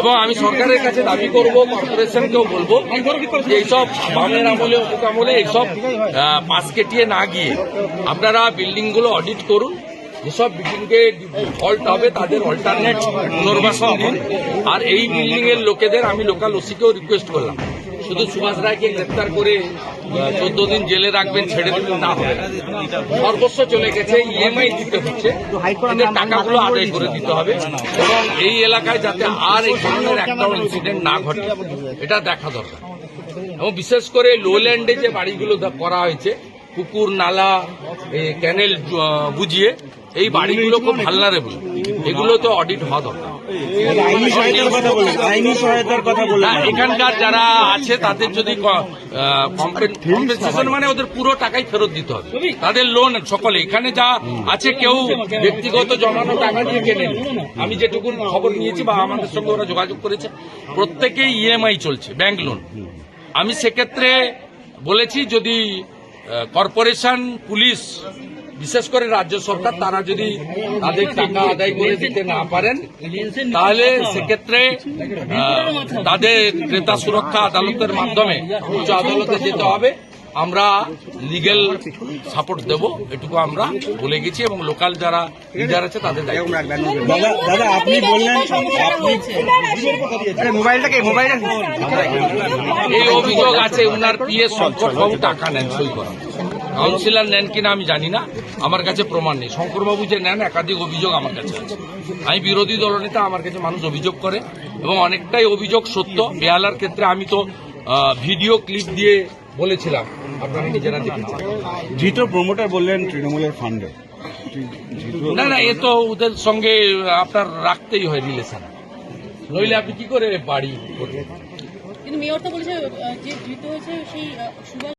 এবং আমি সরকারের কাছে দাবি করব কর্পোরেশনকেও বলব এইসব বামের আমলে, অমুক আমলে এইসব পাশ কেটিয়ে না গিয়ে আপনারা বিল্ডিংগুলো অডিট করুন। যেসব বিল্ডিংকে ফল্ট হবে, তাদের অল্টারনেট পুনর্বাসন দিন। আর এই বিল্ডিং এর লোকেদের আমি লোকাল ওসিকেও রিকোয়েস্ট করলাম। শুধু সুভাষ রায়কে গ্রেপ্তার করে চোদ্দ দিন জেলে রাখবেন, ছেড়ে দিবেন না হবে সর্বস্ব চলে গেছে ইএমআই দিতে হচ্ছে। টাকাগুলো আদায় করে দিতে হবে এবং এই এলাকায় যাতে আর এই ধরনের একটাও ইনসিডেন্ট না ঘটে, এটা দেখা দরকার। এবং বিশেষ করে লোল্যান্ডে যে বাড়িগুলো করা হয়েছে, পুকুর, নালা ক্যানেল বুঝিয়ে এই বাড়িগুলো খুব ভালনারেবল এগুলো তো অডিট হওয়া দরকার। কথা বললেন আইনি সহায়তার কথা বললেন এখানকার যারা আছে তাদের যদি কম্পেনসেশন মানে ওদের পুরো টাকাই ফেরত দিতে হবে। তাদের লোন সকলে। এখানে যা আছে কেউ ব্যক্তিগত জমানো টাকা দিয়ে কেনেন। আমি যেটুকু খবর নিয়েছি বা আমাদের সঙ্গে ওরা যোগাযোগ করেছে প্রত্যেকেই ইএমআই চলছে ব্যাংক লোন আমি সেক্ষেত্রে বলেছি যদি কর্পোরেশন পুলিশ বিশেষ করে রাজ্য সরকার তারা যদি তাদের টাকা আদায় করে দিতে না পারেন তাহলে সেক্ষেত্রে তাদের ক্রেতা সুরক্ষা আদালতের মাধ্যমে উচ্চ আদালতে যেতে হবে। আমরা লিগেল সাপোর্ট দেব এটুকু আমরা বলে গেছি এবং লোকাল যারা লিডার আছে তাদের দাদা আপনি বললেন এই অভিযোগ আছে উনার পিএস শঙ্করবাবু টাকা নেন সই করা কাউন্সিলর নেন কিনা আমি জানি না। আমার কাছে প্রমাণ নেই। শঙ্করবাবু যে নেন একাধিক অভিযোগ আমার কাছে আছে। আমি বিরোধী দলনেতা আমার কাছে মানুষ অভিযোগ করে এবং অনেকটাই অভিযোগ সত্য। বেহালার ক্ষেত্রে আমি তো ভিডিও ক্লিপ দিয়ে বলেছিলাম। আপনারা নিজেরা দেখেছেন ধৃত প্রমোটার বললেন তৃণমূলের ফান্ডে। না না এ তো ওদের সঙ্গে আপনার রাখতেই হয় রিলেশন নইলে আপনি কি করে বাড়ি করবেন? কিন্তু মেয়র তো বলেছে যে ধৃত হয়েছে সেই